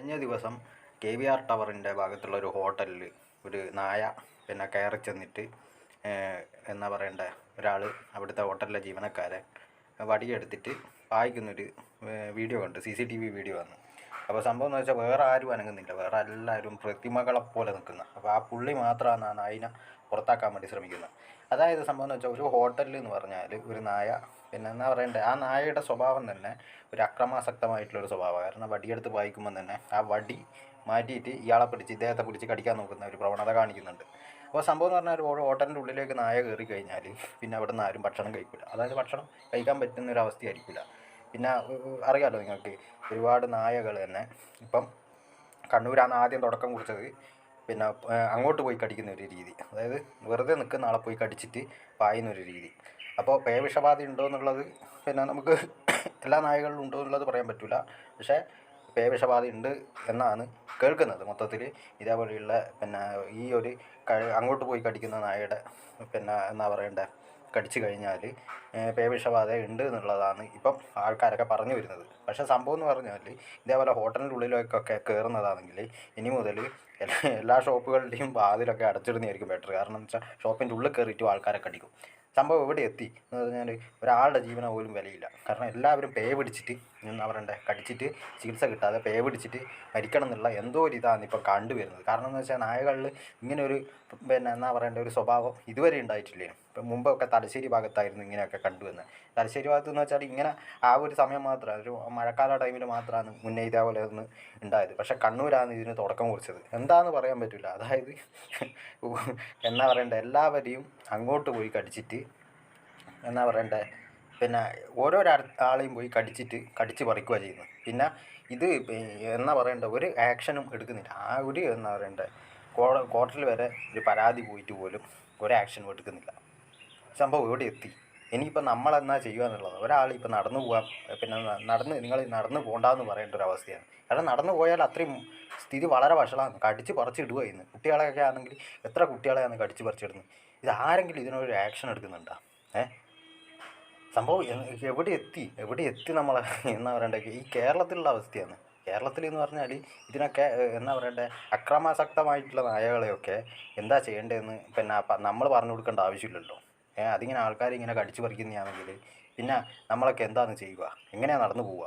കഴിഞ്ഞ ദിവസം K V R ടവറിന്റെ ഭാഗത്തുള്ള ഒരു ഹോട്ടലിൽ ഒരു നായ പിന്നെ കയറി ചെന്നിട്ട് എന്നാ പറയേണ്ട ഒരാൾ അവിടുത്തെ ഹോട്ടലിലെ ജീവനക്കാരെ വടിയെടുത്തിട്ട് വായിക്കുന്നൊരു വീഡിയോ കണ്ട് C C T V video വന്നു. അപ്പോൾ സംഭവം എന്ന് വെച്ചാൽ വേറെ ആരും അനങ്ങുന്നില്ല. വേറെ എല്ലാവരും പ്രതിമകളെ പോലെ നിൽക്കുന്ന. അപ്പോൾ ആ പുള്ളി മാത്രമാണ് ആ നായിനെ പുറത്താക്കാൻ വേണ്ടി ശ്രമിക്കുന്നത്. അതായത് സംഭവം എന്ന് വെച്ചാൽ ഒരു ഹോട്ടലിൽ എന്ന് പറഞ്ഞാൽ ഒരു നായ പിന്നെ എന്നാ പറയണ്ടേ ആ നായയുടെ സ്വഭാവം തന്നെ ഒരു അക്രമാസക്തമായിട്ടുള്ള ഒരു സ്വഭാവം കാരണം വടിയെടുത്ത് വായിക്കുമ്പോൾ തന്നെ ആ വടി മാറ്റിയിട്ട് ഇയാളെ പിടിച്ച് ഇദ്ദേഹത്തെ പിടിച്ച് കടിക്കാൻ നോക്കുന്ന ഒരു പ്രവണത കാണിക്കുന്നുണ്ട്. അപ്പോൾ സംഭവം എന്ന് പറഞ്ഞാൽ ഒരു ഹോട്ടലിന്റെ ഉള്ളിലേക്ക് നായ കയറി കഴിഞ്ഞാൽ പിന്നെ അവിടെ നിന്ന് ആരും ഭക്ഷണം കഴിക്കില്ല അതായത് ഭക്ഷണം കഴിക്കാൻ പറ്റുന്ന ഒരു അവസ്ഥയായിരിക്കില്ല പിന്നെ അറിയാമല്ലോ നിങ്ങൾക്ക്? ഒരുപാട് നായകൾ തന്നെ. ഇപ്പം കണ്ണൂരാണ് ആദ്യം തുടക്കം കുറിച്ചത്. പിന്നെ അങ്ങോട്ട് പോയി കടിക്കുന്ന ഒരു രീതി. അതായത് വെറുതെ നിൽക്കുന്ന ആളെ പോയി കടിച്ചിട്ട് പായുന്ന ഒരു രീതി. അപ്പോൾ പേവിഷബാധ ഉണ്ടോ എന്നുള്ളത് പിന്നെ നമുക്ക് എല്ലാ നായകളിലും ഉണ്ടോ എന്നുള്ളത് പറയാൻ പറ്റില്ല പക്ഷേ പേവിഷബാധ ഉണ്ട് എന്നാണ് കേൾക്കുന്നത് മൊത്തത്തിൽ ഇതേപോലെയുള്ള പിന്നെ ഈ ഒരു അങ്ങോട്ട് പോയി കടിക്കുന്ന നായയുടെ പിന്നെ എന്നാ പറയണ്ടേ? കടിച്ചു കഴിഞ്ഞാൽ പേവിഷബാധ ഉണ്ട് എന്നുള്ളതാണ് ഇപ്പം ആൾക്കാരൊക്കെ പറഞ്ഞു വരുന്നത്. പക്ഷേ സംഭവം എന്ന് പറഞ്ഞാൽ ഇതേപോലെ ഹോട്ടലിന്റെ ഉള്ളിലേക്കൊക്കെ കയറുന്നതാണെങ്കിൽ ഇനി മുതൽ എല്ലാ ഷോപ്പുകളുടെയും വാതിലൊക്കെ അടച്ചിടുന്നതായിരിക്കും ബെറ്റർ കാരണം എന്ന് വെച്ചാൽ ഷോപ്പിന്റെ ഉള്ളിൽ കയറിയിട്ടും ആൾക്കാരെ കടിക്കും സംഭവം എവിടെ എത്തി എന്ന് പറഞ്ഞാൽ ഒരാളുടെ ജീവന പോലും വിലയില്ല. കാരണം എല്ലാവരും പേ പിടിച്ചിട്ട് അവരുടെ കടിച്ചിട്ട് ചികിത്സ കിട്ടാതെ പേ പിടിച്ചിട്ട് മരിക്കണം എന്നുള്ള എന്തോ ഒരു ഇതാണ് ഇപ്പം കണ്ടുവരുന്നത്. കാരണം എന്ന് വെച്ചാൽ നായകളിൽ ഇങ്ങനെ ഒരു പിന്നെ എന്നാ പറയേണ്ട ഒരു സ്വഭാവം ഇതുവരെ ഉണ്ടായിട്ടില്ലേ ഇപ്പം മുമ്പൊക്കെ തലശ്ശേരി ഭാഗത്തായിരുന്നു ഇങ്ങനെയൊക്കെ കണ്ടുവന്നത് തലശ്ശേരി ഭാഗത്ത് എന്ന് വെച്ചാൽ ഇങ്ങനെ ആ ഒരു സമയം മാത്രമാണ് ഒരു മഴക്കാല ടൈമിൽ മാത്രമാണ് മുന്നേ ഇതേപോലെ ഒന്ന് ഉണ്ടായത്. പക്ഷേ കണ്ണൂരാണ് ഇതിന് തുടക്കം കുറിച്ചത്. എന്താണെന്ന് പറയാൻ പറ്റില്ല അതായത് എന്നാ പറയണ്ടേ എല്ലാവരെയും അങ്ങോട്ട് പോയി കടിച്ചിട്ട് എന്നാ പറയണ്ടേ പിന്നെ ഓരോരോ ആളെയും പോയി കടിച്ചിട്ട് കടിച്ച് പറിക്കുക ചെയ്യുന്നത്. പിന്നെ ഇത് എന്നാ പറയണ്ട ഒരു ആക്ഷനും എടുക്കുന്നില്ല. ആ ഒരു എന്നാ പറയണ്ടേ കോ- കോർട്ടിൽ വരെ ഒരു പരാതി പോയിട്ട് പോലും ഒരു ആക്ഷനും എടുക്കുന്നില്ല. സംഭവം ഇവിടെ എത്തി. ഇനിയിപ്പോൾ നമ്മളെന്നാ ചെയ്യുക എന്നുള്ളത് ഒരാൾ ഇപ്പോൾ നടന്നു പോകാം പിന്നെ നടന്ന് നിങ്ങൾ നടന്നു പോകണ്ടെന്ന് പറയേണ്ട ഒരു അവസ്ഥയാണ് കാരണം നടന്നു പോയാൽ അത്രയും സ്ഥിതി വളരെ വഷളാണ്. കടിച്ച് പറിച്ചിടുക ഇന്ന്. കുട്ടികളെയൊക്കെ ആണെങ്കിൽ എത്ര കുട്ടികളെയാണ് കടിച്ച് പറിച്ചിടുന്നത്? ഇത് ആരെങ്കിലും ഇതിനൊരു ആക്ഷൻ എടുക്കുന്നുണ്ടോ? ഏ? സംഭവം എവിടെ എത്തി? എവിടെ എത്തി നമ്മൾ എന്നാ പറയണ്ടേ? ഈ കേരളത്തിലുള്ള അവസ്ഥയാണ്. കേരളത്തിൽ എന്ന് പറഞ്ഞാൽ ഇതിനൊക്കെ എന്താ പറയണ്ടേ? അക്രമാസക്തമായിട്ടുള്ള നായകളെയൊക്കെ എന്താ ചെയ്യേണ്ടതെന്ന് പിന്നെ നമ്മൾ പറഞ്ഞു കൊടുക്കേണ്ട ആവശ്യമില്ലല്ലോ. അതിങ്ങനെ ആൾക്കാർ ഇങ്ങനെ കടിച്ചു പറിക്കുന്നതാണെങ്കിൽ പിന്നെ നമ്മളൊക്കെ എന്താണ് ചെയ്യുക? എങ്ങനെയാണ് നടന്നു പോവുക?